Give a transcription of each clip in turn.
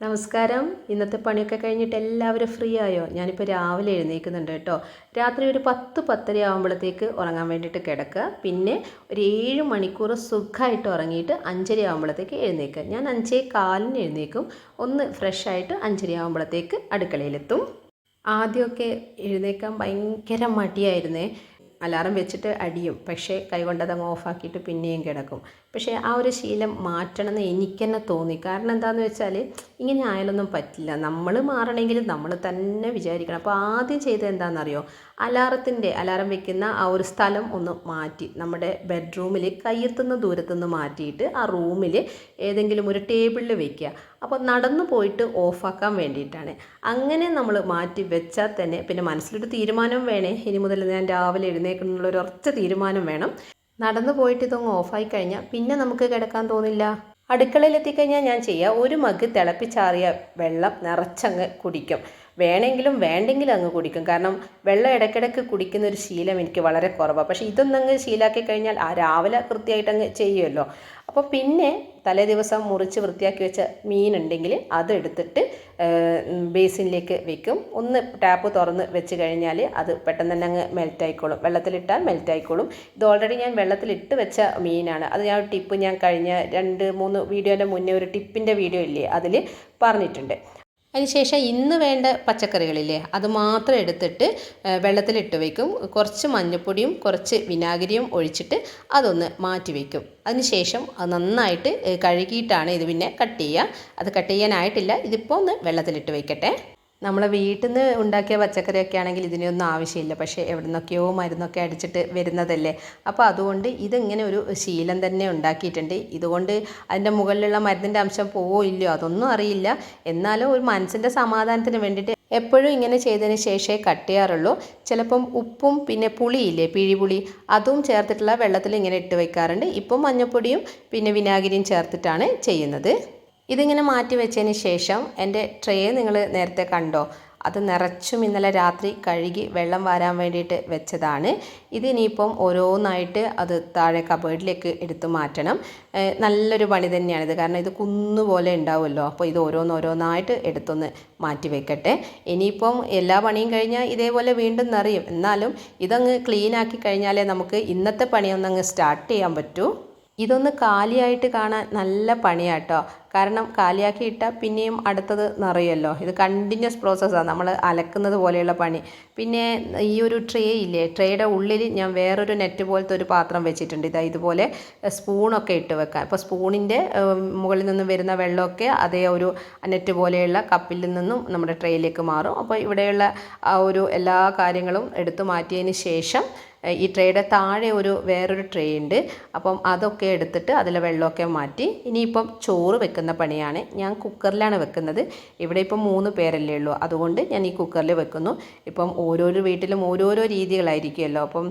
നമസ്കാരം. ഇന്നത്തെ പണിയൊക്കെ കഴിഞ്ഞിട്ട് എല്ലാവരും ഫ്രീ ആയോ? ഞാനിപ്പോൾ രാവിലെ എഴുന്നേൽക്കുന്നുണ്ട് കേട്ടോ. രാത്രി ഒരു പത്ത് പത്തര ആകുമ്പോഴത്തേക്ക് ഉറങ്ങാൻ വേണ്ടിയിട്ട് കിടക്കുക. പിന്നെ ഒരു ഏഴ് മണിക്കൂർ സുഖമായിട്ട് ഉറങ്ങിയിട്ട് അഞ്ചര ആകുമ്പോഴത്തേക്ക് എഴുന്നേൽക്കുക ഞാൻ അഞ്ചേ കാലിന് എഴുന്നേൽക്കും ഒന്ന് ഫ്രഷ് ആയിട്ട് അഞ്ചര ആകുമ്പോഴത്തേക്ക് അടുക്കളയിലെത്തും. ആദ്യമൊക്കെ എഴുന്നേൽക്കാൻ ഭയങ്കര മടിയായിരുന്നേ. അലാറം വെച്ചിട്ട് അടിയും. പക്ഷേ കൈകൊണ്ട് അങ്ങ് ഓഫാക്കിയിട്ട് പിന്നെയും കിടക്കും. പക്ഷേ ആ ഒരു ശീലം മാറ്റണമെന്ന് എനിക്ക് തന്നെ. തോന്നി കാരണം എന്താണെന്ന് വെച്ചാൽ ഇങ്ങനെ ആയാലൊന്നും പറ്റില്ല. നമ്മൾ മാറണമെങ്കിൽ നമ്മൾ തന്നെ വിചാരിക്കണം. അപ്പോൾ ആദ്യം ചെയ്തത് എന്താണെന്നറിയോ അലാറത്തിന്റെ അലാറം വെക്കുന്ന ആ ഒരു സ്ഥലം ഒന്ന് മാറ്റി. നമ്മുടെ ബെഡ്റൂമിൽ കയ്യെത്തുന്ന ദൂരത്തുനിന്ന് മാറ്റിയിട്ട് ആ റൂമിൽ ഏതെങ്കിലും ഒരു ടേബിളിൽ വെക്കുക. അപ്പോൾ നടന്നു പോയിട്ട് ഓഫാക്കാൻ വേണ്ടിയിട്ടാണ്. അങ്ങനെ നമ്മൾ മാറ്റി വെച്ചാൽ തന്നെ പിന്നെ മനസ്സിലൊരു തീരുമാനം വേണേ. ഇനി മുതൽ ഞാൻ രാവിലെ എഴുന്നേക്കുന്നുള്ള ഒരു ഉറച്ച തീരുമാനം വേണം. നടന്നു പോയിട്ട് ഇതൊന്ന് ഓഫായി കഴിഞ്ഞാൽ പിന്നെ നമുക്ക് കിടക്കാൻ തോന്നില്ല. അടുക്കളയിൽ എത്തിക്കഴിഞ്ഞാൽ ഞാൻ ചെയ്യുക ഒരു മഗ് തിളപ്പിച്ചാറിയ വെള്ളം നിറച്ചങ്ങ് കുടിക്കും. വേണമെങ്കിലും വേണ്ടെങ്കിലും അങ്ങ് കുടിക്കും. കാരണം വെള്ളം ഇടയ്ക്കിടയ്ക്ക് കുടിക്കുന്ന ഒരു ശീലം എനിക്ക് വളരെ കുറവാണ് പക്ഷേ ഇതൊന്നും അങ്ങ് ശീലാക്കി കഴിഞ്ഞാൽ ആ രാവിലെ കൃത്യമായിട്ട് അങ്ങ് ചെയ്യുമല്ലോ. അപ്പോൾ പിന്നെ തലേ ദിവസം മുറിച്ച് വൃത്തിയാക്കി വെച്ച മീനുണ്ടെങ്കിൽ അതെടുത്തിട്ട് ബേസിനിലേക്ക് വെക്കും. ഒന്ന് ടാപ്പ് തുറന്ന് വെച്ച് കഴിഞ്ഞാൽ അത് പെട്ടെന്ന് തന്നെ അങ്ങ് മെൽറ്റ് ആയിക്കോളും. വെള്ളത്തിലിട്ടാൽ മെൽറ്റ് ആയിക്കോളും. ഇത് ഓൾറെഡി ഞാൻ വെള്ളത്തിലിട്ട് വെച്ച മീനാണ്. അത് ഞാൻ ടിപ്പ് ഞാൻ കഴിഞ്ഞ രണ്ട് മൂന്ന് വീഡിയോന്റെ മുന്നേ ഒരു ടിപ്പിന്റെ വീഡിയോ ഇല്ലേ അതിൽ പറഞ്ഞിട്ടുണ്ട്. അതിനുശേഷം ഇന്ന് വേണ്ട പച്ചക്കറികളില്ലേ അത് മാത്രം എടുത്തിട്ട് വെള്ളത്തിലിട്ട് വയ്ക്കും കുറച്ച് മഞ്ഞൾപ്പൊടിയും കുറച്ച് വിനാഗിരിയും ഒഴിച്ചിട്ട് അതൊന്ന് മാറ്റി വയ്ക്കും അതിനുശേഷം അത് നന്നായിട്ട് കഴുകിയിട്ടാണ് ഇത് പിന്നെ കട്ട് ചെയ്യുക. അത് കട്ട് ചെയ്യാനായിട്ടില്ല. ഇതിപ്പോൾ ഒന്ന് വെള്ളത്തിലിട്ട് വയ്ക്കട്ടെ നമ്മളെ വീട്ടിൽ നിന്ന് ഉണ്ടാക്കിയ പച്ചക്കറിയൊക്കെ ആണെങ്കിൽ ഇതിനൊന്നും ആവശ്യമില്ല. പക്ഷേ എവിടെ നിന്നൊക്കെയോ മരുന്നൊക്കെ അടിച്ചിട്ട് വരുന്നതല്ലേ. അപ്പോൾ അതുകൊണ്ട് ഇതിങ്ങനെ ഒരു ശീലം തന്നെ ഉണ്ടാക്കിയിട്ടുണ്ട്. ഇതുകൊണ്ട് അതിന്റെ മുകളിലുള്ള മരുന്നിന്റെ അംശം പോവോ ഇല്ലയോ അതൊന്നും അറിയില്ല. എന്നാലും ഒരു മനസ്സിന്റെ സമാധാനത്തിന് വേണ്ടിയിട്ട് എപ്പോഴും ഇങ്ങനെ ചെയ്തതിന് ശേഷമേ കട്ട് ചെയ്യാറുള്ളൂ. ചിലപ്പം ഉപ്പും പിന്നെ പുളിയില്ലേ പിഴിപുളി അതും ചേർത്തിട്ടുള്ള വെള്ളത്തിൽ ഇങ്ങനെ ഇട്ട് വയ്ക്കാറുണ്ട്. ഇപ്പം മഞ്ഞൾപ്പൊടിയും പിന്നെ വിനാഗിരിയും ചേർത്തിട്ടാണ് ചെയ്യുന്നത്. ഇതിങ്ങനെ മാറ്റി വെച്ചതിന് ശേഷം എന്റെ ട്രേ നിങ്ങൾ നേരത്തെ കണ്ടോ? അത് നിറച്ചും ഇന്നലെ രാത്രി കഴുകി വെള്ളം വാരാൻ വേണ്ടിയിട്ട് വെച്ചതാണ്. ഇതിനിയിപ്പം ഓരോന്നായിട്ട് അത് താഴെ കബേർഡിലേക്ക് എടുത്തു മാറ്റണം. നല്ലൊരു പണി തന്നെയാണിത് കാരണം ഇത് കുന്നുപോലെ ഉണ്ടാവുമല്ലോ. അപ്പോൾ ഇത് ഓരോന്നോരോന്നായിട്ട് എടുത്തൊന്ന് മാറ്റി വെക്കട്ടെ. ഇനിയിപ്പം എല്ലാ പണിയും കഴിഞ്ഞാൽ ഇതേപോലെ വീണ്ടും നിറയും. എന്നാലും ഇതങ്ങ് ക്ലീൻ ആക്കി കഴിഞ്ഞാലേ നമുക്ക് ഇന്നത്തെ പണിയൊന്നങ്ങ് സ്റ്റാർട്ട് ചെയ്യാൻ പറ്റൂ. ഇതൊന്ന് കാലിയായിട്ട് കാണാൻ നല്ല പണിയാട്ടോ. കാരണം കാലിയാക്കി ഇട്ടാൽ പിന്നെയും അടുത്തത് നിറയുമല്ലോ. ഇത് കണ്ടിന്യൂസ് പ്രോസസ്സാണ് നമ്മൾ അലക്കുന്നത് പോലെയുള്ള പണി. പിന്നെ ഈ ഒരു ട്രേ ഇല്ലേ? ട്രേയുടെ ഉള്ളിൽ ഞാൻ വേറൊരു നെറ്റ് പോലത്തെ ഒരു പാത്രം വെച്ചിട്ടുണ്ട്. ഇതാ ഇതുപോലെ സ്പൂണൊക്കെ ഇട്ട് വെക്കാം. അപ്പോൾ സ്പൂണിന്റെ മുകളിൽ നിന്നും വരുന്ന വെള്ളമൊക്കെ അതേ ഒരു നെറ്റ് പോലെയുള്ള കപ്പിൽ നിന്നും നമ്മുടെ ട്രേയിലേക്ക് മാറും. അപ്പോൾ ഇവിടെയുള്ള ആ ഒരു എല്ലാ കാര്യങ്ങളും എടുത്തു മാറ്റിയതിന് ശേഷം ഈ ട്രേയുടെ താഴെ ഒരു വേറൊരു ട്രേ ഉണ്ട്. അപ്പം അതൊക്കെ എടുത്തിട്ട് അതിലെ വെള്ളമൊക്കെ മാറ്റി. ഇനിയിപ്പം ചോറ് വെക്കുന്ന പണിയാണ്. ഞാൻ കുക്കറിലാണ് വെക്കുന്നത്. ഇവിടെ ഇപ്പം മൂന്ന് പേരല്ലേ ഉള്ളൂ. അതുകൊണ്ട് ഞാൻ ഈ കുക്കറിൽ വെക്കുന്നു. ഇപ്പം ഓരോരോ വീട്ടിലും ഓരോരോ രീതികളായിരിക്കുമല്ലോ. അപ്പം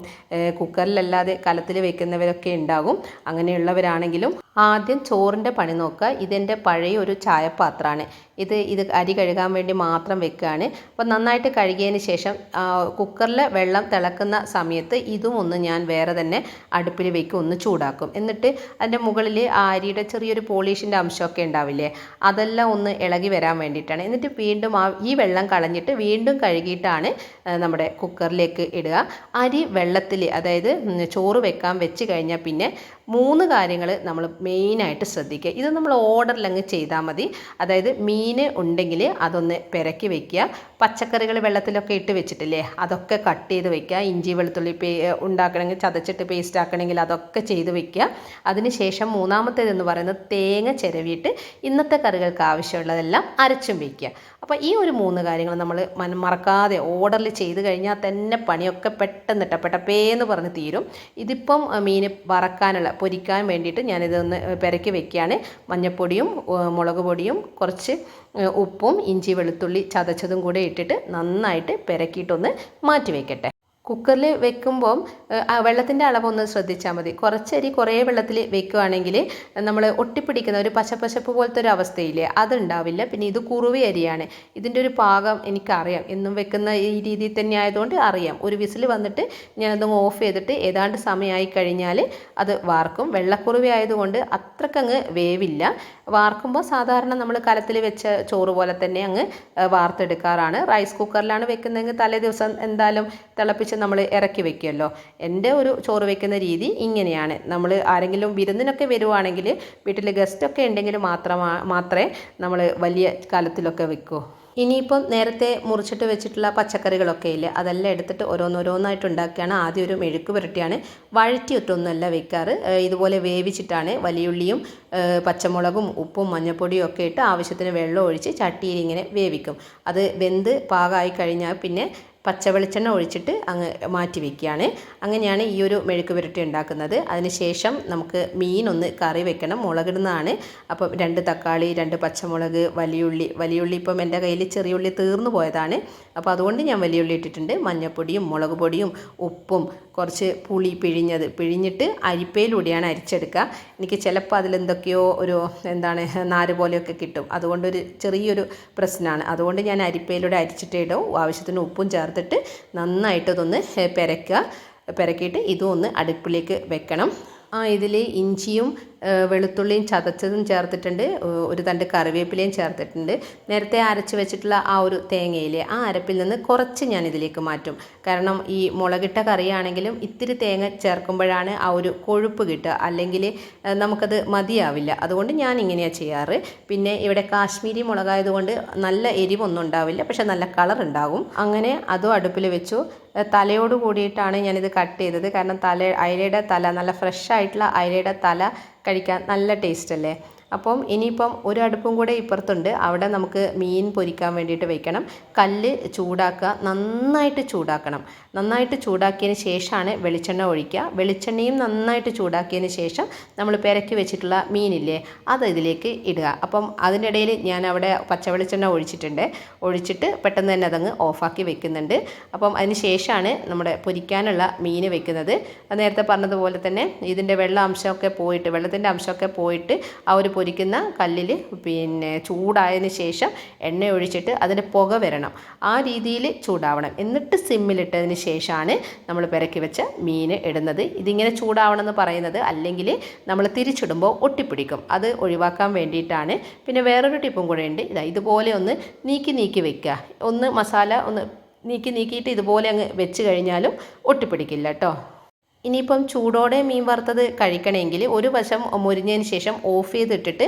കുക്കറിലല്ലാതെ കലത്തിൽ വെക്കുന്നവരൊക്കെ ഉണ്ടാകും. അങ്ങനെയുള്ളവരാണെങ്കിലും ആദ്യം ചോറിന്റെ പണി നോക്കുക. ഇതെന്റെ പഴയ ഒരു ചായപ്പാത്രമാണ് ഇത് ഇത് അരി കഴുകാൻ വേണ്ടി മാത്രം വെക്കുകയാണ്. അപ്പോൾ നന്നായിട്ട് കഴുകിയതിന് ശേഷം കുക്കറിൽ വെള്ളം തിളക്കുന്ന സമയത്ത് ഇതും ഒന്ന് ഞാൻ വേറെ തന്നെ അടുപ്പിൽ വെക്കും ഒന്ന് ചൂടാക്കും. എന്നിട്ട് അതിന്റെ മുകളിൽ അരിയുടെ ചെറിയൊരു പോളിഷിന്റെ അംശമൊക്കെ ഉണ്ടാവില്ലേ അതെല്ലാം ഒന്ന് ഇളകി വരാൻ വേണ്ടിയിട്ടാണ്. എന്നിട്ട് വീണ്ടും ആ ഈ വെള്ളം കളഞ്ഞിട്ട് വീണ്ടും കഴുകിയിട്ടാണ് നമ്മുടെ കുക്കറിലേക്ക് ഇടുക. അരി വെള്ളത്തിൽ അതായത് ചോറ് വെക്കാൻ വെച്ച് കഴിഞ്ഞാൽ പിന്നെ മൂന്ന് കാര്യങ്ങൾ നമ്മൾ മെയിനായിട്ട് ശ്രദ്ധിക്കുക. ഇത് നമ്മൾ ഓർഡറിൽ അങ്ങ് ചെയ്താൽ മതി. അതായത് മീൻ ഉണ്ടെങ്കിൽ അതൊന്ന് പെരക്കി വെക്കുക. പച്ചക്കറികൾ വെള്ളത്തിലൊക്കെ ഇട്ട് വെച്ചിട്ടില്ലേ അതൊക്കെ കട്ട് ചെയ്ത് വെക്കുക. ഇഞ്ചി വെളുത്തുള്ളി പേ ഉണ്ടാക്കണമെങ്കിൽ ചതച്ചിട്ട് പേസ്റ്റ് ആക്കണമെങ്കിൽ അതൊക്കെ ചെയ്ത് വെക്കുക. അതിനുശേഷം മൂന്നാമത്തേതെന്ന് പറയുന്നത് തേങ്ങ ചിരവിയിട്ട് ഇന്നത്തെ കറികൾക്ക് ആവശ്യമുള്ളതെല്ലാം അരച്ചും വെക്കുക. അപ്പോൾ ഈ ഒരു മൂന്ന് കാര്യങ്ങൾ നമ്മൾ മറക്കാതെ ഓർഡറിൽ ചെയ്ത് കഴിഞ്ഞാൽ തന്നെ പണിയൊക്കെ പെട്ടെന്ന് ഇട്ടപ്പെട്ടപ്പേന്ന് പറഞ്ഞ് തീരും. ഇതിപ്പം മീൻ വറക്കാനുള്ള പൊരിക്കാൻ വേണ്ടിയിട്ട് ഞാനിതൊന്ന് പെരക്കി വെക്കുകയാണ് മഞ്ഞൾപ്പൊടിയും മുളക് പൊടിയും കുറച്ച് ഉപ്പും ഇഞ്ചി വെളുത്തുള്ളി ചതച്ചതും കൂടെ ഇട്ടിട്ട് നന്നായിട്ട് പെരക്കിയിട്ടൊന്ന് മാറ്റി വയ്ക്കട്ടെ കുക്കറിൽ വെക്കുമ്പം വെള്ളത്തിന്റെ അളവൊന്ന് ശ്രദ്ധിച്ചാൽ മതി. കുറച്ചരി കുറേ വെള്ളത്തിൽ വെക്കുകയാണെങ്കിൽ നമ്മൾ ഒട്ടിപ്പിടിക്കുന്ന ഒരു പശപ്പശപ്പ് പോലത്തെ ഒരു അവസ്ഥയില്ലേ അതുണ്ടാവില്ല. പിന്നെ ഇത് കുറുവി അരിയാണ്. ഇതിന്റെ ഒരു പാകം എനിക്കറിയാം. എന്നും വെക്കുന്ന ഈ രീതിയിൽ തന്നെ ആയതുകൊണ്ട് അറിയാം. ഒരു വിസിൽ വന്നിട്ട് ഞാനത് ഓഫ് ചെയ്തിട്ട് ഏതാണ്ട് സമയമായി കഴിഞ്ഞാൽ അത് വാർക്കും. വെള്ളക്കുറുവി ആയതുകൊണ്ട് അത്രക്കങ്ങ് വേവില്ല. വാർക്കുമ്പോൾ സാധാരണ നമ്മൾ കലത്തിൽ വെച്ച ചോറ് പോലെ തന്നെ അങ്ങ് വാർത്തെടുക്കാറാണ്. റൈസ് കുക്കറിലാണ് വെക്കുന്നതെങ്കിൽ തലേ ദിവസം എന്തായാലും തിളപ്പിച്ച് നമ്മൾ ഇറക്കി വെക്കുമല്ലോ. എന്റെ ഒരു ചോറ് വെക്കുന്ന രീതി ഇങ്ങനെയാണ്. നമ്മൾ ആരെങ്കിലും വിരുന്നിനൊക്കെ വരുവാണെങ്കിൽ വീട്ടിൽ ഗസ്റ്റൊക്കെ ഉണ്ടെങ്കിൽ മാത്രമാ മാത്രമേ നമ്മൾ വലിയ കാലത്തിലൊക്കെ വെക്കൂ. ഇനിയിപ്പം നേരത്തെ മുറിച്ചിട്ട് വെച്ചിട്ടുള്ള പച്ചക്കറികളൊക്കെ ഇല്ലേ അതെല്ലാം എടുത്തിട്ട് ഓരോന്നോരോന്നായിട്ട് ഉണ്ടാക്കുകയാണ് ആദ്യം ഒരു മെഴുക്ക് പുരട്ടിയാണ് വഴറ്റിയിട്ടൊന്നുമല്ല വെക്കാറ്. ഇതുപോലെ വേവിച്ചിട്ടാണ് വലിയുള്ളിയും പച്ചമുളകും ഉപ്പും മഞ്ഞൾപ്പൊടിയും ഒക്കെ ഇട്ട് ആവശ്യത്തിന് വെള്ളം ഒഴിച്ച് ചട്ടിയിൽ ഇങ്ങനെ വേവിക്കും. അത് വെന്ത് പാകമായി കഴിഞ്ഞാൽ പിന്നെ പച്ച വെളിച്ചെണ്ണ ഒഴിച്ചിട്ട് അങ്ങ് മാറ്റി വയ്ക്കുകയാണ് അങ്ങനെയാണ് ഈ ഒരു മെഴുക്ക് പുരട്ടി ഉണ്ടാക്കുന്നത്. അതിനുശേഷം നമുക്ക് മീൻ ഒന്ന് കറി വെക്കണം. മുളകിടുന്നതാണ്. അപ്പം രണ്ട് തക്കാളി രണ്ട് പച്ചമുളക് വലിയുള്ളി. വലിയുള്ളി ഇപ്പം എന്റെ കയ്യിൽ ചെറിയ ഉള്ളി തീർന്നു പോയതാണ്. അപ്പോൾ അതുകൊണ്ട് ഞാൻ വലിയുള്ളി ഇട്ടിട്ടുണ്ട്. മഞ്ഞൾപ്പൊടിയും മുളക് പൊടിയും ഉപ്പും കുറച്ച് പുളി പിഴിഞ്ഞത് പിഴിഞ്ഞിട്ട് അരിപ്പയിലൂടെയാണ് അരിച്ചെടുക്കുക. എനിക്ക് ചിലപ്പോൾ അതിലെന്തൊക്കെയോ ഒരു എന്താണ് നാര് പോലെയൊക്കെ കിട്ടും. അതുകൊണ്ടൊരു ചെറിയൊരു പ്രശ്നമാണ്. അതുകൊണ്ട് ഞാൻ അരിപ്പയിലൂടെ അരിച്ചിട്ടേ ഇടും. ആവശ്യത്തിന് ഉപ്പും ചേർത്തിട്ട് നന്നായിട്ട് ഇതൊന്ന് പെരക്കുക. പെരക്കിയിട്ട് ഇതും ഒന്ന് അടുപ്പിലേക്ക് വെക്കണം. ആ ഇതിൽ ഇഞ്ചിയും വെളുത്തുള്ളിയും ചതച്ചതും ചേർത്തിട്ടുണ്ട്. ഒരു തണ്ട് കറിവേപ്പിലയും ചേർത്തിട്ടുണ്ട്. നേരത്തെ അരച്ച് വെച്ചിട്ടുള്ള ആ ഒരു തേങ്ങയിലെ ആ അരപ്പിൽ നിന്ന് കുറച്ച് ഞാൻ ഇതിലേക്ക് മാറ്റും. കാരണം ഈ മുളകിട്ട കറിയാണെങ്കിലും ഇത്തിരി തേങ്ങ ചേർക്കുമ്പോഴാണ് ആ ഒരു കൊഴുപ്പ് കിട്ടുക. അല്ലെങ്കിൽ നമുക്കത് മതിയാവില്ല. അതുകൊണ്ട് ഞാൻ ഇങ്ങനെയാണ് ചെയ്യാറ്. പിന്നെ ഇവിടെ കാശ്മീരി മുളകായതുകൊണ്ട് നല്ല എരിവൊന്നും ഉണ്ടാവില്ല. പക്ഷെ നല്ല കളർ ഉണ്ടാകും. അങ്ങനെ അതും അടുപ്പിൽ വെച്ചു. തലയോട് കൂടിയിട്ടാണ് ഞാനിത് കട്ട് ചെയ്തത്. കാരണം തല അയലയുടെ തല നല്ല ഫ്രഷ് ആയിട്ടുള്ള അയലയുടെ തല കഴിക്കാൻ നല്ല ടേസ്റ്റ് അല്ലേ അപ്പം ഇനിയിപ്പം ഒരു അടുപ്പും കൂടെ ഇപ്പുറത്തുണ്ട്. അവിടെ നമുക്ക് മീൻ പൊരിക്കാൻ വേണ്ടിയിട്ട് വെക്കണം. കല്ല് ചൂടാക്കുക നന്നായിട്ട് ചൂടാക്കണം. നന്നായിട്ട് ചൂടാക്കിയതിന് ശേഷമാണ് വെളിച്ചെണ്ണ ഒഴിക്കുക. വെളിച്ചെണ്ണയും നന്നായിട്ട് ചൂടാക്കിയതിന് ശേഷം നമ്മൾ പെരക്കി വെച്ചിട്ടുള്ള മീനില്ലേ അത് ഇതിലേക്ക് ഇടുക. അപ്പം അതിനിടയിൽ ഞാൻ അവിടെ പച്ച വെളിച്ചെണ്ണ ഒഴിച്ചിട്ടുണ്ട്. ഒഴിച്ചിട്ട് പെട്ടെന്ന് തന്നെ അതങ്ങ് ഓഫാക്കി വെക്കുന്നുണ്ട്. അപ്പം അതിന് ശേഷമാണ് നമ്മുടെ പൊരിക്കാനുള്ള മീൻ വെക്കുന്നത്. നേരത്തെ പറഞ്ഞതുപോലെ തന്നെ ഇതിന്റെ വെള്ള അംശമൊക്കെ പോയിട്ട് വെള്ളത്തിന്റെ അംശമൊക്കെ പോയിട്ട് ആ ഒരു പൊരിക്കുന്ന കല്ലിൽ പിന്നെ ചൂടായതിന് ശേഷം എണ്ണ ഒഴിച്ചിട്ട് അതിന് പുക വരണം. ആ രീതിയിൽ ചൂടാവണം. എന്നിട്ട് സിമ്മിലിട്ടതിന് ശേഷമാണ് നമ്മൾ പെരക്കി വെച്ച മീൻ ഇടുന്നത്. ഇതിങ്ങനെ ചൂടാവണം എന്ന് പറയുന്നത് അല്ലെങ്കിൽ നമ്മൾ തിരിച്ചിടുമ്പോൾ ഒട്ടിപ്പിടിക്കും. അത് ഒഴിവാക്കാൻ വേണ്ടിയിട്ടാണ്. പിന്നെ വേറൊരു ടിപ്പും കൂടെ ഉണ്ട്. ഇതാ ഇതുപോലെ ഒന്ന് നീക്കി നീക്കി വെക്കുക. ഒന്ന് മസാല ഒന്ന് നീക്കി നീക്കിയിട്ട് ഇതുപോലെ അങ്ങ് വെച്ച് കഴിഞ്ഞാലും ഒട്ടിപ്പിടിക്കില്ല കേട്ടോ. ഇനിയിപ്പം ചൂടോടെ മീൻ വറുത്തത് കഴിക്കണമെങ്കിൽ ഒരു വശം മുരിഞ്ഞതിന് ശേഷം ഓഫ് ചെയ്തിട്ടിട്ട്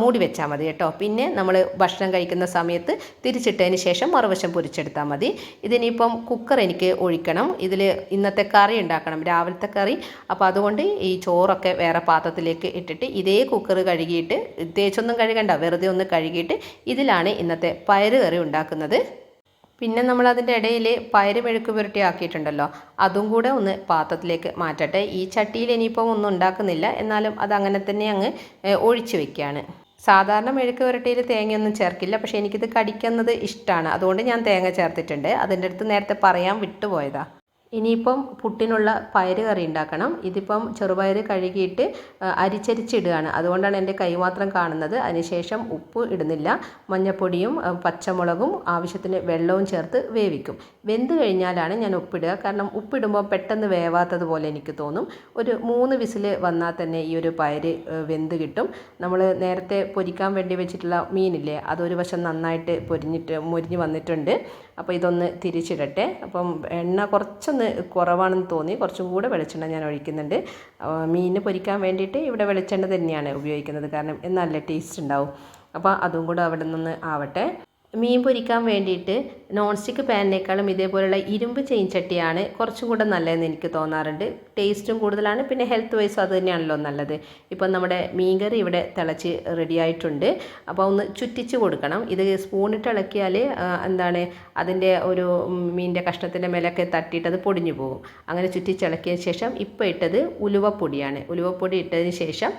മൂടി വെച്ചാൽ മതി കേട്ടോ. പിന്നെ നമ്മൾ ഭക്ഷണം കഴിക്കുന്ന സമയത്ത് തിരിച്ചിട്ടതിന് ശേഷം മറുവശം പൊരിച്ചെടുത്താൽ മതി. ഇതിനിപ്പം കുക്കർ എനിക്ക് ഒഴിക്കണം. ഇതിൽ ഇന്നത്തെ കറി ഉണ്ടാക്കണം രാവിലത്തെ കറി. അപ്പോൾ അതുകൊണ്ട് ഈ ചോറൊക്കെ വേറെ പാത്രത്തിലേക്ക് ഇട്ടിട്ട് ഇതേ കുക്കർ കഴുകിയിട്ട് തേച്ചൊന്നും കഴുകണ്ട വെറുതെ ഒന്ന് കഴുകിയിട്ട് ഇതിലാണ് ഇന്നത്തെ പയറ് കറി ഉണ്ടാക്കുന്നത്. പിന്നെ നമ്മൾ അതിന്റെ ഇടയിൽ പയർ മെഴുക്ക് പുരട്ടി ആക്കിയിട്ടുണ്ടല്ലോ. അതും കൂടെ ഒന്ന് പാത്രത്തിലേക്ക് മാറ്റട്ടെ. ഈ ചട്ടിയിൽ ഇനിയിപ്പം ഒന്നും ഉണ്ടാക്കുന്നില്ല. എന്നാലും അത് അങ്ങനെ തന്നെ അങ്ങ് ഒഴിച്ച് വെക്കുകയാണ് സാധാരണ മെഴുക്ക് പുരട്ടിയിൽ തേങ്ങയൊന്നും ചേർക്കില്ല. പക്ഷേ എനിക്കിത് കടിക്കുന്നത് ഇഷ്ടമാണ് അതുകൊണ്ട് ഞാൻ തേങ്ങ ചേർത്തിട്ടുണ്ട്. അതിന്റെ അടുത്ത് നേരത്തെ പറയാൻ വിട്ടുപോയതാണ് ഇനിയിപ്പം പുട്ടിനുള്ള പയർ കറി ഉണ്ടാക്കണം. ഇതിപ്പം ചെറുപയർ കഴുകിയിട്ട് അരിച്ചരിച്ചിടുകയാണ്. അതുകൊണ്ടാണ് എന്റെ കൈ മാത്രം കാണുന്നത്. അതിനുശേഷം ഉപ്പ് ഇടുന്നില്ല. മഞ്ഞൾപ്പൊടിയും പച്ചമുളകും ആവശ്യത്തിന് വെള്ളവും ചേർത്ത് വേവിക്കും. വെന്ത് കഴിഞ്ഞാലാണ് ഞാൻ ഉപ്പിടുക. കാരണം ഉപ്പിടുമ്പോൾ പെട്ടെന്ന് വേവാത്തതുപോലെ എനിക്ക് തോന്നും. ഒരു മൂന്ന് വിസിൽ വന്നാൽ തന്നെ ഈ ഒരു പയർ വെന്ത് കിട്ടും. നമ്മൾ നേരത്തെ പൊരിക്കാൻ വേണ്ടി വെച്ചിട്ടുള്ള മീനില്ലേ അതൊരു വശം നന്നായിട്ട് പൊരിഞ്ഞിട്ട് മുരിഞ്ഞ് വന്നിട്ടുണ്ട്. അപ്പോൾ ഇതൊന്ന് തിരിച്ചിടട്ടെ. അപ്പം എണ്ണ കുറച്ചൊന്ന് കുറവാണെന്ന് തോന്നി. കുറച്ചും കൂടെ വെളിച്ചെണ്ണ ഞാൻ ഒഴിക്കുന്നുണ്ട്. മീൻ പൊരിക്കാൻ വേണ്ടിയിട്ട് ഇവിടെ വെളിച്ചെണ്ണ തന്നെയാണ് ഉപയോഗിക്കുന്നത്. കാരണം നല്ല ടേസ്റ്റ് ഉണ്ടാവും. അപ്പോൾ അതും കൂടെ അവിടെ നിന്ന് ആവട്ടെ. മീൻ പൊരിക്കാൻ വേണ്ടിയിട്ട് നോൺ സ്റ്റിക്ക് പാനിനേക്കാളും ഇതേപോലെയുള്ള ഇരുമ്പ് ചട്ടിയാണ് കുറച്ചും കൂടെ നല്ലതെന്ന് എനിക്ക് തോന്നാറുണ്ട്. ടേസ്റ്റും കൂടുതലാണ് പിന്നെ ഹെൽത്ത് വൈസും അത് തന്നെയാണല്ലോ നല്ലത്. ഇപ്പം നമ്മുടെ മീൻകറി ഇവിടെ തിളച്ച് റെഡിയായിട്ടുണ്ട് അപ്പോൾ ഒന്ന് ചുറ്റിച്ച് കൊടുക്കണം. ഇത് സ്പൂണിട്ട് ഇളക്കിയാൽ എന്താണ് അതിന്റെ ഒരു മീനിന്റെ കഷ്ണത്തിന്റെ മേലൊക്കെ തട്ടിയിട്ട് അത് പൊടിഞ്ഞു പോകും. അങ്ങനെ ചുറ്റിച്ചിളക്കിയ ശേഷം ഇപ്പോൾ ഇട്ടത് ഉലുവപ്പൊടിയാണ്. ഉലുവപ്പൊടി ഇട്ടതിന് ശേഷം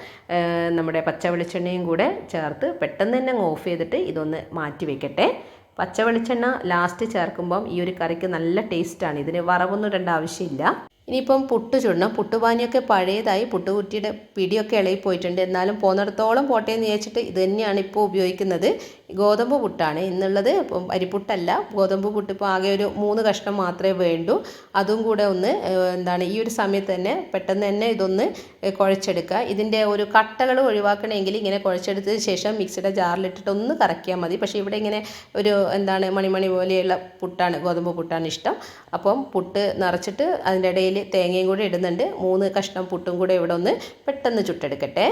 നമ്മുടെ പച്ച വെളിച്ചെണ്ണയും കൂടെ ചേർത്ത് പെട്ടെന്ന് തന്നെ ഓഫ് ചെയ്തിട്ട് ഇതൊന്ന് മാറ്റി വെക്കട്ടെ. പച്ച വെളിച്ചെണ്ണ ലാസ്റ്റ് ചേർക്കുമ്പം ഈ ഒരു കറിക്ക് നല്ല ടേസ്റ്റാണ് ഇതിന് വറവൊന്നും ഇടേണ്ട ആവശ്യമില്ല. ഇനിയിപ്പം പുട്ട് ചുടണം. പുട്ടുപാനിയൊക്കെ പഴയതായി. പുട്ടുകുറ്റിയുടെ പിടിയൊക്കെ ഇളകി പോയിട്ടുണ്ട്. എന്നാലും പോന്നിടത്തോളം പോട്ടെ എന്ന് വിചാരിച്ചിട്ട് ഇത് തന്നെയാണ് ഇപ്പോൾ ഉപയോഗിക്കുന്നത്. ഗോതമ്പ് പുട്ടാണ്. ഇന്നുള്ളത് ഇപ്പം അരിപ്പുട്ടല്ല. ഗോതമ്പ് പുട്ട് ഇപ്പോൾ ആകെ ഒരു മൂന്ന് കഷ്ണം മാത്രമേ വേണ്ടൂ. അതും കൂടെ ഒന്ന് എന്താണ് ഈ ഒരു സമയത്ത് തന്നെ പെട്ടെന്ന് തന്നെ ഇതൊന്ന് കുഴച്ചെടുക്കുക. ഇതിന്റെ ഒരു കട്ടകൾ ഒഴിവാക്കണമെങ്കിൽ ഇങ്ങനെ കുഴച്ചെടുത്തതിന് ശേഷം മിക്സിയുടെ ജാറിലിട്ടിട്ട് ഒന്ന് കറക്കിയാൽ മതി. പക്ഷേ ഇവിടെ ഇങ്ങനെ ഒരു എന്താണ് മണിമണി പോലെയുള്ള പുട്ടാണ് ഗോതമ്പ് പുട്ടാണ് ഇഷ്ടം. അപ്പം പുട്ട് നിറച്ചിട്ട് അതിന്റെ ഇടയിൽ തേങ്ങയും കൂടി ഇടുന്നുണ്ട്. മൂന്ന് കഷ്ണം പുട്ടും കൂടെ ഇവിടെ ഒന്ന് പെട്ടെന്ന് ചുട്ടെടുക്കട്ടെ.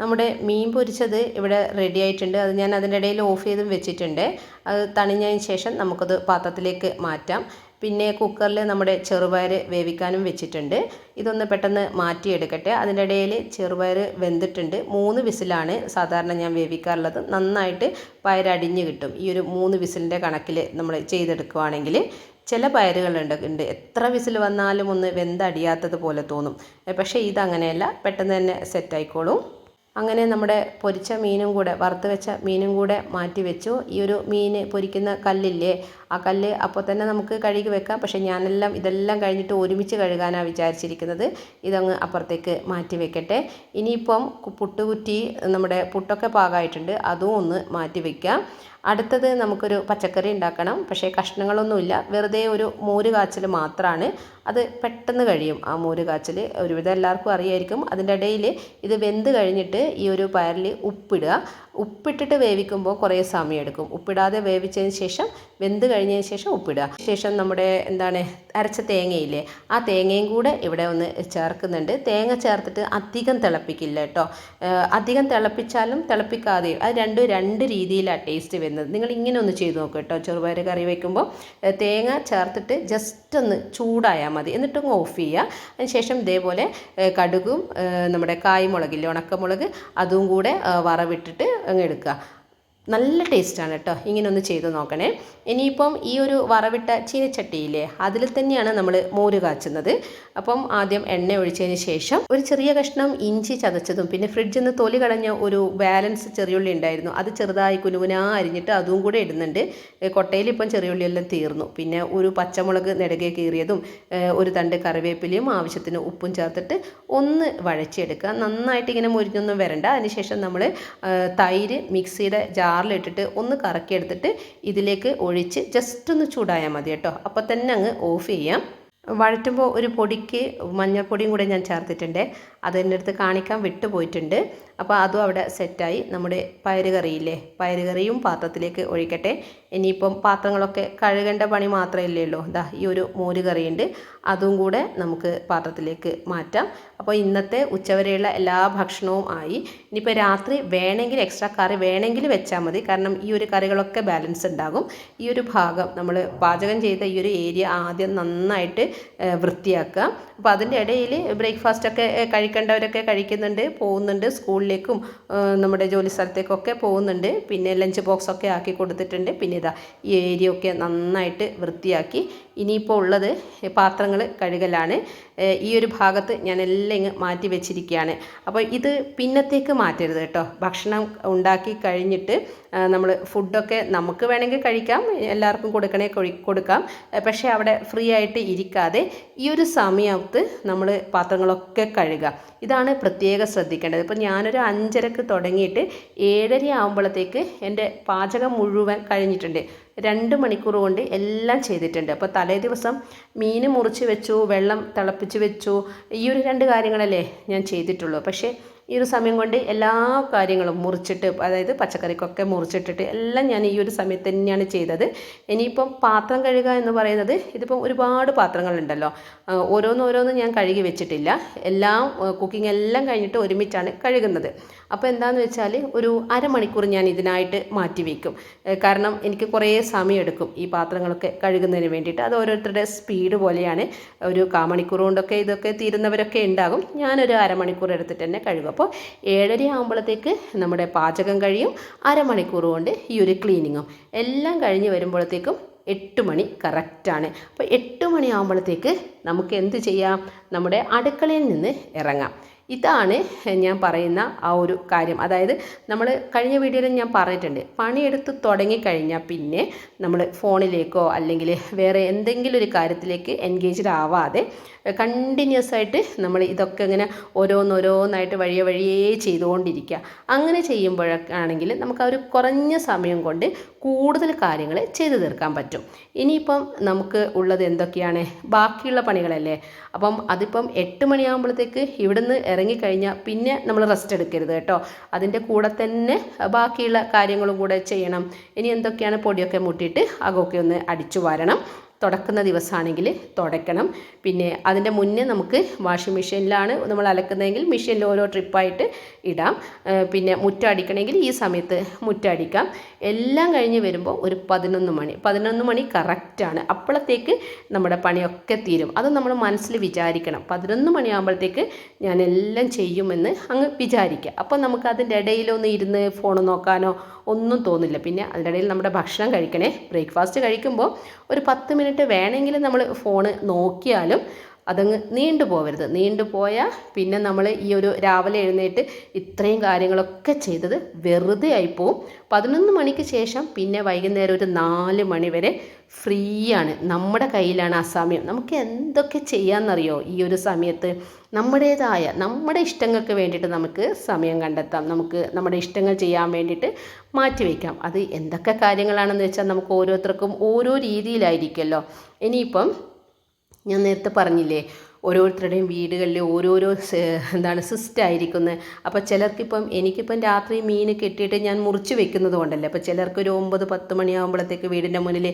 നമ്മുടെ മീൻ പൊരിച്ചത് ഇവിടെ റെഡി ആയിട്ടുണ്ട്. അത് ഞാൻ അതിന്റെ ഇടയിൽ ഓഫ് ചെയ്തും വെച്ചിട്ടുണ്ട്. അത് തണിഞ്ഞതിന് ശേഷം നമുക്കത് പാത്രത്തിലേക്ക് മാറ്റാം. പിന്നെ കുക്കറിൽ നമ്മുടെ ചെറുപയർ വേവിക്കാനും വെച്ചിട്ടുണ്ട്. ഇതൊന്ന് പെട്ടെന്ന് മാറ്റിയെടുക്കട്ടെ. അതിന്റെ ഇടയിൽ ചെറുപയർ വെന്തിട്ടുണ്ട്. മൂന്ന് വിസിലാണ് സാധാരണ ഞാൻ വേവിക്കാറുള്ളത്. നന്നായിട്ട് പയരടിഞ്ഞ് കിട്ടും. ഈ ഒരു മൂന്ന് വിസിലിന്റെ കണക്കിൽ നമ്മൾ ചെയ്തെടുക്കുവാണെങ്കിൽ. ചില പയറുകളുണ്ട് ഉണ്ട്. എത്ര വിസിൽ വന്നാലും ഒന്ന് വെന്തടിയാത്തത് പോലെ തോന്നും. പക്ഷേ ഇതങ്ങനെയല്ല. പെട്ടെന്ന് തന്നെ സെറ്റായിക്കോളും അങ്ങനെ നമ്മുടെ പൊരിച്ച മീനും കൂടെ വറുത്ത് വെച്ച മീനും കൂടെ മാറ്റി വെച്ചു. ഈ ഒരു മീൻ പൊരിക്കുന്ന കല്ലില്ലേ ആ കല്ല് അപ്പോൾ തന്നെ നമുക്ക് കഴുകി വെക്കാം. പക്ഷേ ഞാനെല്ലാം ഇതെല്ലാം കഴിഞ്ഞിട്ട് ഒരുമിച്ച് കഴുകാനാണ് വിചാരിച്ചിരിക്കുന്നത്. ഇതങ്ങ് അപ്പുറത്തേക്ക് മാറ്റി വെക്കട്ടെ. ഇനിയിപ്പം പുട്ടുകുറ്റി നമ്മുടെ പുട്ടൊക്കെ പാകമായിട്ടുണ്ട് അതും ഒന്ന് മാറ്റി വെക്കാം. അടുത്തത് നമുക്കൊരു പച്ചക്കറി ഉണ്ടാക്കണം. പക്ഷേ കഷ്ണങ്ങളൊന്നുമില്ല. വെറുതെ ഒരു മോര് കാച്ചൽ മാത്രമാണ് അത് പെട്ടെന്ന് കഴിയും ആ മോര് കാച്ചൽ ഒരുവിധം എല്ലാവർക്കും അറിയായിരിക്കും. അതിന്റെ ഇടയിൽ ഇത് വെന്ത് കഴിഞ്ഞിട്ട് ഈ ഒരു പയറിൽ ഉപ്പിടുക. ഉപ്പിട്ടിട്ട് വേവിക്കുമ്പോൾ കുറേ സമയം എടുക്കും ഉപ്പിടാതെ വേവിച്ചതിന് ശേഷം വെന്ത് കഴിഞ്ഞതിന് ശേഷം ഉപ്പിടുക. ശേഷം നമ്മുടെ എന്താണ് അരച്ച തേങ്ങയില്ലേ ആ തേങ്ങയും കൂടെ ഇവിടെ ഒന്ന് ചേർക്കുന്നുണ്ട്. തേങ്ങ ചേർത്തിട്ട് അധികം തിളപ്പിക്കില്ല കേട്ടോ. അധികം തിളപ്പിച്ചാലും തിളപ്പിക്കാതെയും അത് രണ്ടും രണ്ട് രീതിയിലാണ് ടേസ്റ്റ് വരുന്നത്. നിങ്ങൾ ഇങ്ങനെ ഒന്ന് ചെയ്ത് നോക്കുക കേട്ടോ. ചെറുപയർ കറി വയ്ക്കുമ്പോൾ തേങ്ങ ചേർത്തിട്ട് ജസ്റ്റ് ഒന്ന് ചൂടായാൽ മതി. എന്നിട്ട് അങ്ങ് ഓഫ് ചെയ്യുക. അതിന് ശേഷം ഇതേപോലെ കടുകും നമ്മുടെ കായ്മുളകില്ലേ ഉണക്കമുളക് അതും കൂടെ വറവിട്ടിട്ട് അങ്ങ് എടുക്കുക. നല്ല ടേസ്റ്റാണ് കേട്ടോ. ഇങ്ങനെ ഒന്ന് ചെയ്ത് നോക്കണേ. ഇനിയിപ്പം ഈ ഒരു വറവിട്ട ചീനച്ചട്ടിയില്ലേ അതിൽ തന്നെയാണ് നമ്മൾ മോര് കാച്ചുന്നത്. അപ്പം ആദ്യം എണ്ണ ഒഴിച്ചതിന് ശേഷം ഒരു ചെറിയ കഷ്ണം ഇഞ്ചി ചതച്ചതും പിന്നെ ഫ്രിഡ്ജിൽ നിന്ന് തൊലി കളഞ്ഞ ഒരു ബാലൻസ് ചെറിയുള്ളി ഉണ്ടായിരുന്നു. അത് ചെറുതായി കുനുകുനാ അരിഞ്ഞിട്ട് അതും കൂടെ ഇടുന്നുണ്ട്. കൊട്ടയിൽ ഇപ്പം ചെറിയുള്ളിയെല്ലാം തീർന്നു. പിന്നെ ഒരു പച്ചമുളക് നെടുകെ കീറിയതും ഒരു തണ്ട് കറിവേപ്പിലയും ആവശ്യത്തിന് ഉപ്പും ചേർത്തിട്ട് ഒന്ന് വഴച്ചെടുക്കുക നന്നായിട്ട് ഇങ്ങനെ മുരിഞ്ഞൊന്നും വരണ്ട. അതിനുശേഷം നമ്മൾ തൈര് മിക്സിയുടെ ജാറിലിട്ടിട്ട് ഒന്ന് കറക്കിയെടുത്തിട്ട് ഇതിലേക്ക് ഒഴിച്ച് ജസ്റ്റ് ഒന്ന് ചൂടായാൽ മതി കേട്ടോ. അപ്പോൾ തന്നെ അങ്ങ് ഓഫ് ചെയ്യാം. വഴറ്റുമ്പോൾ ഒരു പൊടിക്ക് മഞ്ഞൾപ്പൊടിയും കൂടെ ഞാൻ ചേർത്തിട്ടുണ്ട്. അത് അടുത്ത് കാണിക്കാൻ വിട്ടുപോയിട്ടുണ്ട്. അപ്പോൾ അതും അവിടെ സെറ്റായി നമ്മുടെ പയറ് കറിയില്ലേ? പയറ് കറിയും പാത്രത്തിലേക്ക് ഒഴിക്കട്ടെ. ഇനിയിപ്പം പാത്രങ്ങളൊക്കെ കഴുകേണ്ട പണി മാത്രമേ ഉള്ളൂ. ദാ ഈ ഒരു മോര് കറിയുണ്ട്. അതും കൂടെ നമുക്ക് പാത്രത്തിലേക്ക് മാറ്റാം. അപ്പോൾ ഇന്നത്തെ ഉച്ചവരെയുള്ള എല്ലാ ഭക്ഷണവും ആയി. ഇനിയിപ്പോൾ രാത്രി വേണമെങ്കിൽ എക്സ്ട്രാ കറി വേണമെങ്കിൽ വെച്ചാൽ മതി. കാരണം ഈ ഒരു കറികളൊക്കെ ബാലൻസ് ഉണ്ടാകും. ഈ ഒരു ഭാഗം നമ്മൾ പാചകം ചെയ്ത ഈ ഒരു ഏരിയ ആദ്യം നന്നായിട്ട് വൃത്തിയാക്കുക. അപ്പോൾ അതിന്റെ ഇടയിൽ ബ്രേക്ക്ഫാസ്റ്റൊക്കെ കഴിക്കേണ്ടവരൊക്കെ കഴിക്കുന്നുണ്ട് പോകുന്നുണ്ട് സ്കൂളിലേക്കും നമ്മുടെ ജോലി സ്ഥലത്തേക്കൊക്കെ പോകുന്നുണ്ട്. പിന്നെ ലഞ്ച് ബോക്സൊക്കെ ആക്കി കൊടുത്തിട്ടുണ്ട്. പിന്നെ ഇതാ ഈ ഏരിയ ഒക്കെ നന്നായിട്ട് വൃത്തിയാക്കി ഇനിയിപ്പോൾ ഉള്ളത് പാത്രങ്ങൾ കഴുകലാണ്. ഈ ഒരു ഭാഗത്ത് ഞാൻ എല്ലാം ഇങ്ങ് മാറ്റി വെച്ചിരിക്കുകയാണ് അപ്പോൾ ഇത് പിന്നത്തേക്ക് മാറ്റരുത് കേട്ടോ. ഭക്ഷണം ഉണ്ടാക്കി കഴിഞ്ഞിട്ട് നമ്മൾ ഫുഡൊക്കെ നമുക്ക് വേണമെങ്കിൽ കഴിക്കാം എല്ലാവർക്കും കൊടുക്കണേ കൊടുക്കാം. പക്ഷേ അവിടെ ഫ്രീ ആയിട്ട് ഇരിക്കാതെ ഈ ഒരു സമയത്ത് നമ്മൾ പാത്രങ്ങളൊക്കെ കഴുകുക ഇതാണ് പ്രത്യേകം ശ്രദ്ധിക്കേണ്ടത്. ഇപ്പോൾ ഞാനൊരു അഞ്ചരക്ക് തുടങ്ങിയിട്ട് ഏഴര ആകുമ്പോഴത്തേക്ക് എന്റെ പാചകം മുഴുവൻ കഴിഞ്ഞിട്ടുണ്ട്. രണ്ട് മണിക്കൂർ കൊണ്ട് എല്ലാം ചെയ്തിട്ടുണ്ട്. അപ്പോൾ തലേ ദിവസം മീൻ മുറിച്ച് വെച്ചു വെള്ളം തിളപ്പിച്ച് വെച്ചു. ഈ ഒരു രണ്ട് കാര്യങ്ങളല്ലേ ഞാൻ ചെയ്തിട്ടുള്ളൂ. പക്ഷേ ഈ ഒരു സമയം കൊണ്ട് എല്ലാ കാര്യങ്ങളും മുറിച്ചിട്ട് അതായത് പച്ചക്കറിക്കൊക്കെ മുറിച്ചിട്ടിട്ട് എല്ലാം ഞാൻ ഈ ഒരു സമയത്ത് തന്നെയാണ് ചെയ്തത്. ഇനിയിപ്പം പാത്രം കഴുകുക എന്ന് പറയുന്നത് ഇതിപ്പം ഒരുപാട് പാത്രങ്ങളുണ്ടല്ലോ. ഓരോന്നോരോന്ന് ഓരോന്ന് ഓരോന്ന് ഞാൻ കഴുകി വെച്ചിട്ടില്ല. എല്ലാം കുക്കിംഗ് എല്ലാം കഴിഞ്ഞിട്ട് ഒരുമിച്ചാണ് കഴുകുന്നത്. അപ്പോൾ എന്താണെന്ന് വെച്ചാൽ ഒരു അരമണിക്കൂർ ഞാൻ ഇതിനായിട്ട് മാറ്റി വയ്ക്കും കാരണം എനിക്ക് കുറേ സമയമെടുക്കും ഈ പാത്രങ്ങളൊക്കെ കഴുകുന്നതിന് വേണ്ടിയിട്ട്. അത് ഓരോരുത്തരുടെ സ്പീഡ് പോലെയാണ്. ഒരു കാമണിക്കൂർ കൊണ്ടൊക്കെ ഇതൊക്കെ തീരുന്നവരൊക്കെ ഉണ്ടാകും. ഞാനൊരു അരമണിക്കൂർ എടുത്തിട്ട് തന്നെ കഴുകും. അപ്പോൾ ഏഴര ആകുമ്പോഴത്തേക്ക് നമ്മുടെ പാചകം കഴിയും. അരമണിക്കൂർ കൊണ്ട് ഈ ഒരു ക്ലീനിങ്ങും. എല്ലാം കഴിഞ്ഞ് വരുമ്പോഴത്തേക്കും എട്ട് മണി കറക്റ്റാണ് അപ്പോൾ എട്ട് മണിയാകുമ്പോഴത്തേക്ക് നമുക്ക് എന്ത് ചെയ്യാം? നമ്മുടെ അടുക്കളയിൽ നിന്ന് ഇറങ്ങാം. ഇതാണ് ഞാൻ പറയുന്ന ആ ഒരു കാര്യം. അതായത് നമ്മൾ കഴിഞ്ഞ വീഡിയോയിൽ ഞാൻ പറഞ്ഞിട്ടുണ്ട് പണിയെടുത്ത് തുടങ്ങിക്കഴിഞ്ഞാൽ പിന്നെ നമ്മൾ ഫോണിലേക്കോ അല്ലെങ്കിൽ വേറെ എന്തെങ്കിലും ഒരു കാര്യത്തിലേക്ക് എൻഗേജ്ഡ് ആവാതെ കണ്ടിന്യൂസ് ആയിട്ട് നമ്മൾ ഇതൊക്കെ ഇങ്ങനെ ഓരോന്നോരോന്നായിട്ട് വഴിയെ വഴിയേ ചെയ്തുകൊണ്ടിരിക്കുക. അങ്ങനെ ചെയ്യുമ്പോഴാണെങ്കിൽ നമുക്ക് ആ ഒരു കുറഞ്ഞ സമയം കൊണ്ട് കൂടുതൽ കാര്യങ്ങൾ ചെയ്തു തീർക്കാൻ പറ്റും. ഇനിയിപ്പം നമുക്ക് ഉള്ളത് എന്തൊക്കെയാണ്? ബാക്കിയുള്ള പണികളല്ലേ? അപ്പം അതിപ്പം എട്ട് മണിയാകുമ്പോഴത്തേക്ക് ഇവിടുന്ന് ഇറങ്ങിക്കഴിഞ്ഞാൽ പിന്നെ നമ്മൾ റെസ്റ്റ് എടുക്കരുത് കേട്ടോ. അതിന്റെ കൂടെ തന്നെ ബാക്കിയുള്ള കാര്യങ്ങളും കൂടെ ചെയ്യണം. ഇനി എന്തൊക്കെയാണ് പൊടിയൊക്കെ മുട്ടിയിട്ട് അകമൊക്കെ ഒന്ന് അടിച്ചു വരണം. തുടക്കുന്ന ദിവസമാണെങ്കിൽ തുടയ്ക്കണം. പിന്നെ അതിന്റെ മുന്നേ നമുക്ക് വാഷിംഗ് മെഷീനിലാണ് നമ്മൾ അലക്കുന്നതെങ്കിൽ മെഷീനിൽ ഓരോ ട്രിപ്പായിട്ട് ഇടാം. പിന്നെ മുറ്റടിക്കണമെങ്കിൽ ഈ സമയത്ത് മുറ്റടിക്കാം എല്ലാം കഴിഞ്ഞ് വരുമ്പോൾ ഒരു പതിനൊന്ന് മണി പതിനൊന്ന് മണി കറക്റ്റാണ് അപ്പോഴത്തേക്ക് നമ്മുടെ പണിയൊക്കെ തീരും. അത് നമ്മൾ മനസ്സിൽ വിചാരിക്കണം. പതിനൊന്ന് മണിയാകുമ്പോഴത്തേക്ക് ഞാൻ എല്ലാം ചെയ്യുമെന്ന് അങ്ങ് വിചാരിക്കുക. അപ്പോൾ നമുക്ക് അതിന്റെ ഇടയിലൊന്ന് ഇരുന്ന് ഫോൺ നോക്കാനോ ഒന്നും തോന്നില്ല. പിന്നെ അതിന്റെ ഇടയിൽ നമ്മുടെ ഭക്ഷണം കഴിക്കണേ. ബ്രേക്ക്ഫാസ്റ്റ് കഴിക്കുമ്പോൾ ഒരു പത്ത് മിനിറ്റ് വേണമെങ്കിൽ നമ്മൾ ഫോണ് നോക്കിയാലും അതങ്ങ് നീണ്ടു പോകരുത് നീണ്ടു പോയാൽ പിന്നെ നമ്മൾ ഈ ഒരു രാവിലെ എഴുന്നേറ്റ് ഇത്രയും കാര്യങ്ങളൊക്കെ ചെയ്തത് വെറുതെ ആയിപ്പോവും. പതിനൊന്ന് മണിക്ക് ശേഷം പിന്നെ വൈകുന്നേരം ഒരു നാല് മണി വരെ ഫ്രീ ആണ്. നമ്മുടെ കയ്യിലാണ് ആ സമയം. നമുക്ക് എന്തൊക്കെ ചെയ്യാമെന്നറിയോ ഈ ഒരു സമയത്ത്? നമ്മുടേതായ നമ്മുടെ ഇഷ്ടങ്ങൾക്ക് വേണ്ടിയിട്ട് നമുക്ക് സമയം കണ്ടെത്താം. നമുക്ക് നമ്മുടെ ഇഷ്ടങ്ങൾ ചെയ്യാൻ വേണ്ടിയിട്ട് മാറ്റിവെക്കാം അത് എന്തൊക്കെ കാര്യങ്ങളാണെന്ന് വെച്ചാൽ നമുക്ക് ഓരോരുത്തർക്കും ഓരോ രീതിയിലായിരിക്കുമല്ലോ. ഇനിയിപ്പം ഞാൻ നേരത്തെ പറഞ്ഞില്ലേ ഓരോരുത്തരുടെയും വീടുകളിൽ ഓരോരോ എന്താണ് സിസ്റ്റം ആയിരിക്കുന്നത് അപ്പോൾ ചിലർക്കിപ്പം എനിക്കിപ്പം രാത്രി മീൻ കെട്ടിയിട്ട് ഞാൻ മുറിച്ച് വെക്കുന്നത് കൊണ്ടല്ലേ. അപ്പോൾ ചിലർക്ക് ഒരു ഒമ്പത് പത്ത് മണിയാകുമ്പോഴത്തേക്ക് വീടിന്റെ മുന്നിൽ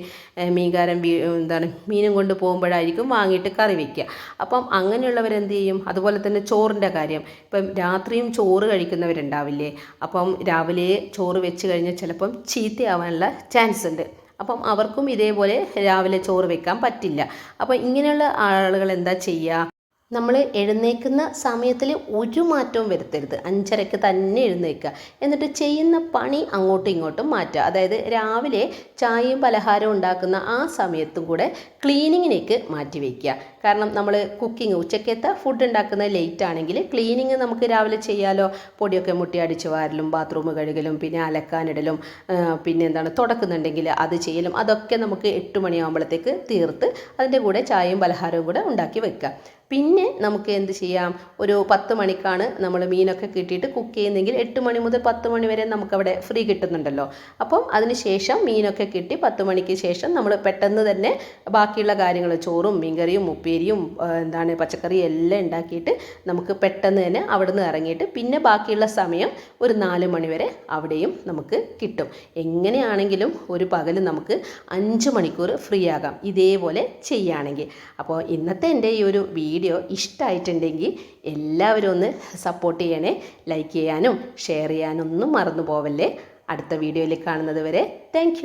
മീൻകാരൻ എന്താണ് മീനും കൊണ്ട് പോകുമ്പോഴായിരിക്കും വാങ്ങിയിട്ട് കറി വയ്ക്കുക അപ്പം അങ്ങനെയുള്ളവർ എന്ത് ചെയ്യും അതുപോലെ തന്നെ ചോറിന്റെ കാര്യം. ഇപ്പം രാത്രിയും ചോറ് കഴിക്കുന്നവരുണ്ടാവില്ലേ? അപ്പം രാവിലെ ചോറ് വെച്ച് കഴിഞ്ഞാൽ ചിലപ്പം ചീത്തയാവാനുള്ള ചാൻസ് ഉണ്ട് അപ്പം അവർക്കും ഇതേപോലെ രാവിലെ ചോറ് വെക്കാൻ പറ്റില്ല. അപ്പം ഇങ്ങനെയുള്ള ആളുകൾ എന്താ ചെയ്യുക നമ്മൾ എഴുന്നേൽക്കുന്ന സമയത്തിൽ ഒരു മാറ്റവും വരുത്തരുത്. അഞ്ചരയ്ക്ക് തന്നെ എഴുന്നേൽക്കുക. എന്നിട്ട് ചെയ്യുന്ന പണി അങ്ങോട്ടും ഇങ്ങോട്ടും മാറ്റുക. അതായത് രാവിലെ ചായയും പലഹാരവും ഉണ്ടാക്കുന്ന ആ സമയത്തും കൂടെ ക്ലീനിങ്ങിനേക്ക് മാറ്റി വയ്ക്കുക കാരണം നമ്മൾ കുക്കിംഗ് ഉച്ചക്കത്തെ ഫുഡ് ഉണ്ടാക്കുന്നത് ലേറ്റ് ആണെങ്കിൽ ക്ലീനിങ് നമുക്ക് രാവിലെ ചെയ്യാലോ? പൊടിയൊക്കെ മുട്ടി അടിച്ച് വാരലും ബാത്റൂം കഴുകലും പിന്നെ അലക്കാനിടലും പിന്നെ എന്താണ് തുടക്കുന്നുണ്ടെങ്കിൽ അത് ചെയ്യലും. അതൊക്കെ നമുക്ക് എട്ട് മണിയാകുമ്പോഴത്തേക്ക് തീർത്ത് അതിന്റെ കൂടെ ചായയും പലഹാരവും കൂടെ ഉണ്ടാക്കി വെക്കുക. പിന്നെ നമുക്ക് എന്ത് ചെയ്യാം? ഒരു പത്ത് മണിക്കാണ് നമ്മൾ മീനൊക്കെ കിട്ടിയിട്ട് കുക്ക് ചെയ്യുന്നെങ്കിൽ എട്ട് മണി മുതൽ പത്ത് മണി വരെ നമുക്കവിടെ ഫ്രീ കിട്ടുന്നുണ്ടല്ലോ. അപ്പം അതിന് ശേഷം മീനൊക്കെ കിട്ടി പത്ത് മണിക്ക് ശേഷം നമ്മൾ പെട്ടെന്ന് തന്നെ ബാക്കിയുള്ള കാര്യങ്ങൾ ചോറും മീൻകറിയും ഉപ്പേരിയും എന്താണ് പച്ചക്കറിയും എല്ലാം ഉണ്ടാക്കിയിട്ട് നമുക്ക് പെട്ടെന്ന് തന്നെ അവിടെ നിന്ന് ഇറങ്ങിയിട്ട് പിന്നെ ബാക്കിയുള്ള സമയം ഒരു നാല് മണിവരെ അവിടെയും നമുക്ക് കിട്ടും. എങ്ങനെയാണെങ്കിലും ഒരു പകൽ നമുക്ക് അഞ്ച് മണിക്കൂർ ഫ്രീ ആകാം ഇതേപോലെ ചെയ്യുകയാണെങ്കിൽ അപ്പോൾ ഇന്നത്തെ എന്റെ ഈ ഒരു വീഡിയോ ഇഷ്ടമായിട്ടുണ്ടെങ്കിൽ എല്ലാവരും ഒന്ന് സപ്പോർട്ട് ചെയ്യണേ. ലൈക്ക് ചെയ്യാനും ഷെയർ ചെയ്യാനും ഒന്നും മറന്നു പോവല്ലേ. അടുത്ത വീഡിയോയിൽ കാണുന്നത് വരെ താങ്ക്